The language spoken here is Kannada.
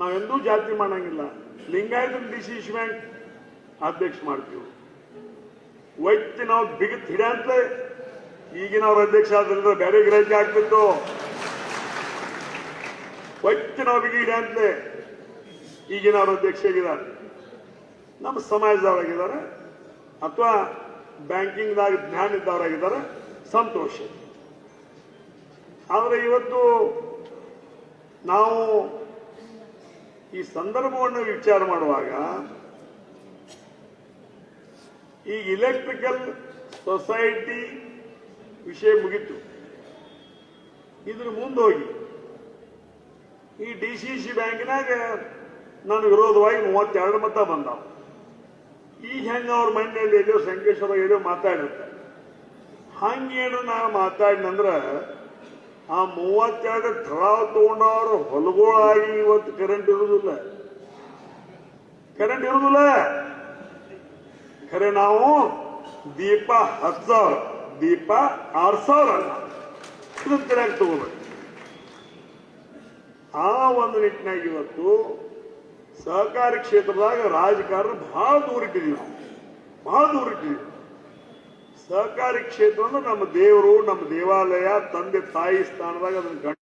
ನಾವೆಂದೂ ಜಾತಿ ಮಾಡಂಗಿಲ್ಲ. ಲಿಂಗಾಯತ ಡಿ ಸಿ ಅಧ್ಯಕ್ಷ ಮಾಡ್ತೀವಿ. ವೈದ್ಯ ನಾವು ಬಿಗತ್ ಹಿಡಿಯಂತೆ ಈಗಿನ ಅವ್ರ ಅಧ್ಯಕ್ಷ ಆದ್ರಿಂದ ಬೇರೆ ಗ್ರಹಿಕೆ ಆಗ್ತಿತ್ತು. ವೈದ್ಯ ನಾವು ಬಿಗಿ ಹಿಡಿಯಂತೆ ಈಗಿನ ಅವ್ರ ಅಧ್ಯಕ್ಷ ಆಗಿದ್ದಾರೆ. ನಮ್ಮ ಸಮಾಜದವರಾಗಿದ್ದಾರೆ ಅಥವಾ ಬ್ಯಾಂಕಿಂಗ್ದಾಗ ಜ್ಞಾನ ಇದ್ದವರಾಗಿದ್ದಾರೆ ಸಂತೋಷ. ಆದರೆ ಇವತ್ತು ನಾವು ಈ ಸಂದರ್ಭವನ್ನು ವಿಚಾರ ಮಾಡುವಾಗ ಈ ಇಲೆಕ್ಟ್ರಿಕಲ್ ಸೊಸೈಟಿ ವಿಷಯ ಮುಗಿತು. ಇದ್ರ ಮುಂದೆ ಹೋಗಿ. ಈ ಡಿ ಸಿ ಸಿ ಬ್ಯಾಂಕಿನಾಗ ನನ್ನ ವಿರೋಧವಾಗಿ ಮೂವತ್ತೆರಡು ಮತ ಬಂದಾವ. ಈಗ ಹೆಂಗ ಅವ್ರ ಮನೆಯಲ್ಲಿ ಎಲ್ಲೋ ಸಂಕೇಶ್ವರ ಎಲ್ಲೋ ಮಾತಾಡಿರ್ತಾರೆ. ಹಂಗೇನು ನಾ ಮಾತಾಡಿನಂದ್ರ ಆ ಮೂವತ್ತೆರಡು ಠರಾವ್ ತಗೊಂಡವ್ರು ಹೊಲಗೋಳಾಗಿ ಇವತ್ತು ಕರೆಂಟ್ ಇರುವುದಿಲ್ಲ ಕರೆಂಟ್ ಇರುವುದಿಲ್ಲ ಖರೆ ನಾವು ದೀಪ ಹತ್ತು ಸಾವಿರ ದೀಪ ಆರು ಸಾವಿರ ಅಲ್ಲ. ಇದನ್ನ ತೆರೆಯಾಗಿ ತಗೋಬೇಕು. ಆ ಒಂದು ನಿಟ್ಟಿನಾಗ ಇವತ್ತು ಸಹಕಾರಿ ಕ್ಷೇತ್ರದಾಗ ರಾಜಕಾರಣ ಬಹಳ ದೂರ ಇಟ್ಟಿದ್ದೀವಿ ನಾವು. ಬಹಳ ದೂರ ಇಟ್ಟಿದ್ದೀವಿ ಸಹಕಾರಿ ಕ್ಷೇತ್ರ ಅಂದ್ರೆ ನಮ್ಮ ದೇವರು ನಮ್ಮ ದೇವಾಲಯ ತಂದೆ ತಾಯಿ ಸ್ಥಾನದಾಗ ಅದನ್ನ